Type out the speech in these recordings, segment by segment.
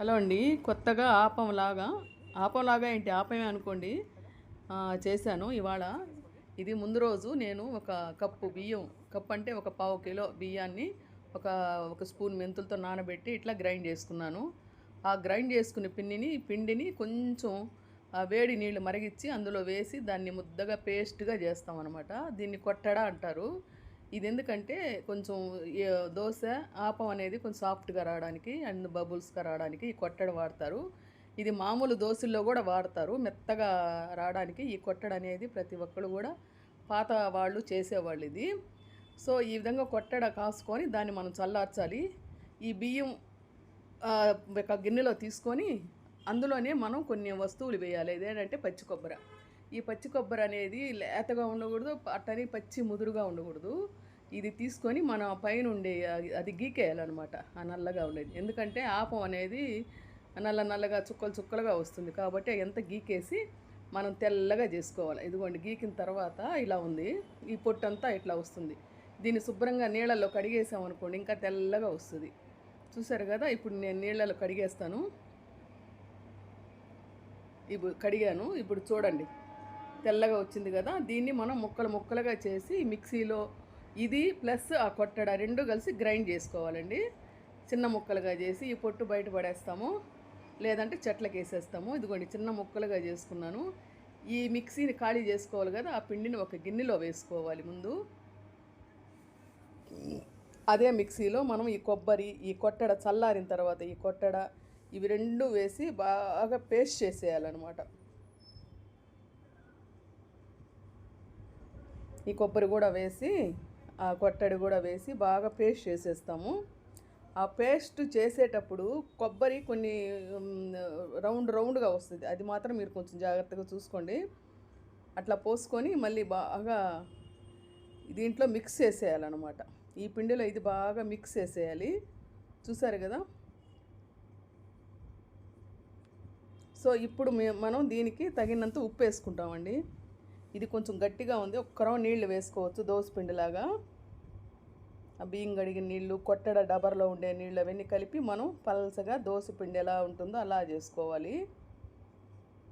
Hello అండి. కొత్తగా ఆపంలాగా ఆపంలాగా ఏంటి? ఆపమే అనుకోండి. చేశాను ఇవాళ. ఇది ముందు రోజు నేను ఒక కప్పు బియ్యం కప్పు అంటే ఒక పావు కిలో బియ్యాన్ని ఒక ఒక స్పూన్ మెంతులతో నానబెట్టి ఇట్లా గ్రైండ్ చేసుకున్నాను. ఆ గ్రైండ్ చేసుకునే పిండిని పిండిని కొంచెం వేడి నీళ్ళు మరిగించి అందులో వేసి దాన్ని ముద్దగా పేస్ట్గా చేస్తాం అనమాట దీన్ని కొట్టడా అంటారు. ఇది ఎందుకంటే కొంచెం దోశ ఆపం అనేది కొంచెం సాఫ్ట్గా రావడానికి అండ్ బబుల్స్గా రావడానికి ఈ కొట్టడ వాడతారు. ఇది మామూలు దోశల్లో కూడా వాడతారు. మెత్తగా రావడానికి ఈ కొట్టడ అనేది ప్రతి ఒక్కరు కూడా పాత వాళ్ళు చేసేవాళ్ళు ఇది. సో ఈ విధంగా కొట్టడ కాసుకొని దాన్ని మనం చల్లార్చాలి. ఈ బియ్యం ఒక గిన్నెలో తీసుకొని అందులోనే మనం కొన్ని వస్తువులు వేయాలి. ఇదేంటంటే పచ్చి కొబ్బరి. ఈ పచ్చి కొబ్బరి అనేది లేతగా ఉండకూడదు అట్టని పచ్చి ముదురుగా ఉండకూడదు. ఇది తీసుకొని మనం పైన ఉండే అది- అది గీకేయాలన్నమాట ఆ నల్లగా ఉండేది. ఎందుకంటే ఆపం అనేది నల్ల నల్లగా చుక్కలు చుక్కలుగా వస్తుంది. కాబట్టి ఎంత గీకేసి మనం తెల్లగా చేసుకోవాలి. ఇదిగోండి గీకిన తర్వాత ఇలా ఉంది. ఈ పొట్టంతా ఇట్లా వస్తుంది. దీన్ని శుభ్రంగా నీళ్ళల్లో కడిగేసాం అనుకోండి ఇంకా తెల్లగా వస్తుంది. చూసారు కదా ఇప్పుడు నేను నీళ్ళలో కడిగేస్తాను. ఇప్పుడు కడిగాను. ఇప్పుడు చూడండి తెల్లగా వచ్చింది కదా దీన్ని మనం ముక్కలు ముక్కలుగా చేసి మిక్సీలో ఇది ప్లస్ ఆ కొట్టడ రెండు కలిసి గ్రైండ్ చేసుకోవాలండి. చిన్న ముక్కలుగా చేసి ఈ పొట్టు బయట పడేస్తాము. లేదంటే చెట్లకి వేసేస్తాము. ఇదిగోండి చిన్న ముక్కలుగా చేసుకున్నాను. ఈ మిక్సీని ఖాళీ చేసుకోవాలి కదా ఆ పిండిని ఒక గిన్నెలో వేసుకోవాలి ముందు. అదే మిక్సీలో మనం ఈ కొబ్బరి ఈ కొట్టడ చల్లారిన తర్వాత ఈ కొట్టడ ఇవి రెండు వేసి బాగా పేస్ట్ చేసేయాలన్నమాట. ఈ కొబ్బరి కూడా వేసి కొట్టడి కూడా వేసి బాగా పేస్ట్ చేసేస్తాము. ఆ పేస్ట్ చేసేటప్పుడు కొబ్బరి కొన్ని రౌండ్ రౌండ్గా వస్తుంది. అది మాత్రం మీరు కొంచెం జాగ్రత్తగా చూసుకోండి. అట్లా పోసుకొని మళ్ళీ బాగా దీంట్లో మిక్స్ చేసేయాలన్నమాట. ఈ పిండిలో ఇది బాగా మిక్స్ చేసేయాలి. చూసారు కదా? సో ఇప్పుడు మనం దీనికి తగినంత ఉప్పు వేసుకుంటామండి. ఇది కొంచెం గట్టిగా ఉంది. ఒక్క నీళ్ళు నీళ్ళు వేసుకోవచ్చు దోశ పిండిలాగా. బియ్యం కడిగిన నీళ్ళు కొట్టడ డబర్లో ఉండే నీళ్ళు అవన్నీ కలిపి మనం పలసగా దోశ పిండి ఎలా ఉంటుందో అలా చేసుకోవాలి.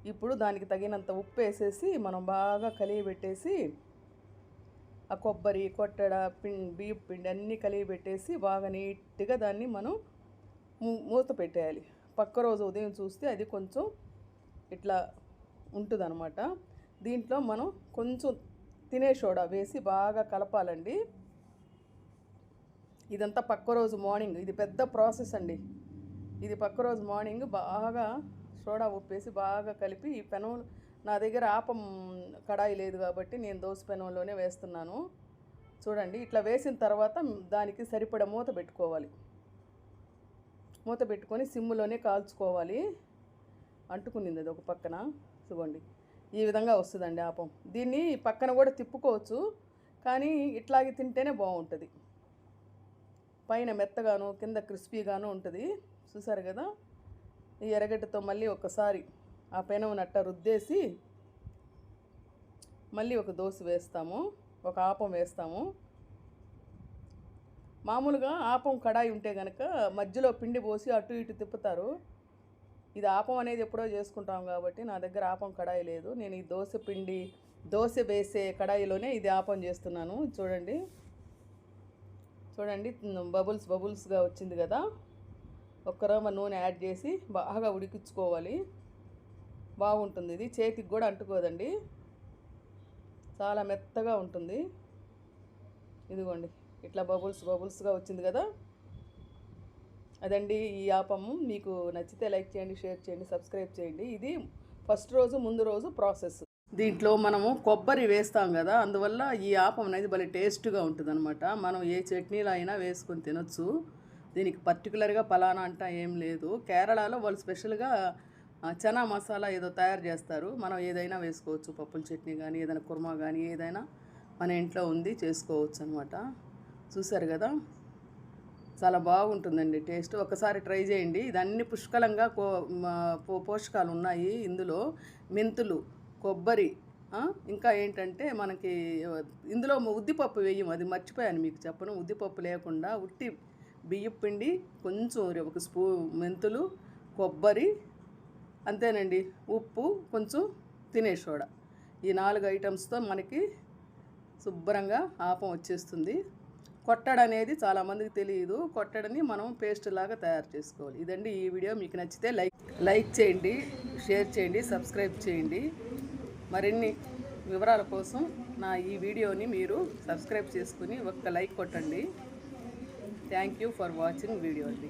ఇప్పుడు దానికి తగినంత ఉప్పు వేసేసి మనం బాగా కలిగి పెట్టేసి ఆ కొబ్బరి కొట్టడ పిండి బియ్యం పిండి అన్నీ కలిగి పెట్టేసి బాగా నీట్గా దాన్ని మనం మూ- మూత పెట్టేయాలి. పక్క రోజు ఉదయం చూస్తే అది కొంచెం ఇట్లా ఉంటుందన్నమాట. దీంట్లో మనం కొంచెం తినే సోడా వేసి బాగా కలపాలండి. ఇదంతా పక్క రోజు మార్నింగ్ ఇది పెద్ద ప్రాసెస్ అండి. ఇది పక్క రోజు మార్నింగ్ బాగా సోడా ఉప్పేసి బాగా కలిపి ఈ పెనం నా దగ్గర ఆపం కడాయి లేదు కాబట్టి నేను దోశ పెనంలోనే వేస్తున్నాను. చూడండి ఇట్లా వేసిన తర్వాత దానికి సరిపడ మూత పెట్టుకోవాలి. మూత పెట్టుకొని సిమ్ములోనే కాల్చుకోవాలి. అంటుకునింది అది ఒక పక్కన. చూడండి ఈ విధంగా వస్తుందండి ఆపం. దీన్ని పక్కన కూడా తిప్పుకోవచ్చు కానీ ఇట్లాగే తింటేనే బాగుంటుంది. పైన మెత్తగాను కింద క్రిస్పీగాను ఉంటుంది. చూసారు కదా? ఈ ఎరగడ్డతో మళ్ళీ ఒకసారి ఆ పెనం నట్ట రుద్దేసి మళ్ళీ ఒక దోశ వేస్తాము ఒక ఆపం వేస్తాము. మామూలుగా ఆపం కడాయి ఉంటే కనుక మధ్యలో పిండి పోసి అటు ఇటు తిప్పుతారు. ఇది ఆపం అనేది ఎప్పుడో చేసుకుంటాం కాబట్టి నా దగ్గర ఆపం కడాయి లేదు. నేను ఈ దోశ పిండి దోశ వేసే కడాయిలోనే ఇది ఆపం చేస్తున్నాను. చూడండి. చూడండి బబుల్స్ బబుల్స్గా వచ్చింది కదా. ఒక్కరోమ నూనె యాడ్ చేసి బాగా ఉడికించుకోవాలి. బాగుంటుంది ఇది. చేతికి కూడా అంటుకోదండి. చాలా మెత్తగా ఉంటుంది. ఇదిగోండి ఇట్లా బబుల్స్ బబుల్స్గా వచ్చింది కదా. అదండి ఈ ఆపము మీకు నచ్చితే లైక్ చేయండి షేర్ చేయండి సబ్స్క్రైబ్ చేయండి. ఇది ఫస్ట్ రోజు ముందు రోజు ప్రాసెస్. దీంట్లో మనము కొబ్బరి వేస్తాం కదా అందువల్ల ఈ ఆపం అనేది భలే టేస్ట్గా ఉంటుంది అనమాట మనం ఏ చట్నీలో అయినా వేసుకొని తినొచ్చు. దీనికి పర్టికులర్గా పలానా అంట ఏం లేదు. కేరళలో వాళ్ళు స్పెషల్గా చనా మసాలా ఏదో తయారు చేస్తారు. మనం ఏదైనా వేసుకోవచ్చు. పప్పుల చట్నీ కానీ ఏదైనా కుర్మా కానీ ఏదైనా మన ఇంట్లో ఉంది చేసుకోవచ్చు అనమాట చూసారు కదా? చాలా బాగుంటుందండి టేస్ట్. ఒకసారి ట్రై చేయండి. ఇదన్నీ పుష్కలంగా కో పో- పోషకాలు ఉన్నాయి. ఇందులో మెంతులు కొబ్బరి ఇంకా ఏంటంటే మనకి ఇందులో ఉద్దిపప్పు వేయం. అది మర్చిపోయాను మీకు చెప్పను. ఉద్దిపప్పు లేకుండా ఉట్టి బియ్యం పిండి కొంచెం ఒక స్పూ మెంతులు కొబ్బరి అంతేనండి. ఉప్పు కొంచెం తినే సోడా. ఈ నాలుగు ఐటమ్స్తో మనకి శుభ్రంగా ఆపం వచ్చేస్తుంది. కొట్టడ అనేది చాలామందికి తెలియదు. కొట్టడని మనం పేస్ట్ లాగా తయారు చేసుకోవాలి. ఇదండి ఈ వీడియో. మీకు నచ్చితే లైక్ లైక్ చేయండి షేర్ చేయండి సబ్స్క్రైబ్ చేయండి. మరిన్ని వివరాల కోసం నా ఈ వీడియోని మీరు సబ్స్క్రైబ్ చేసుకుని ఒక్క లైక్ కొట్టండి. Thank you for watching video అండి.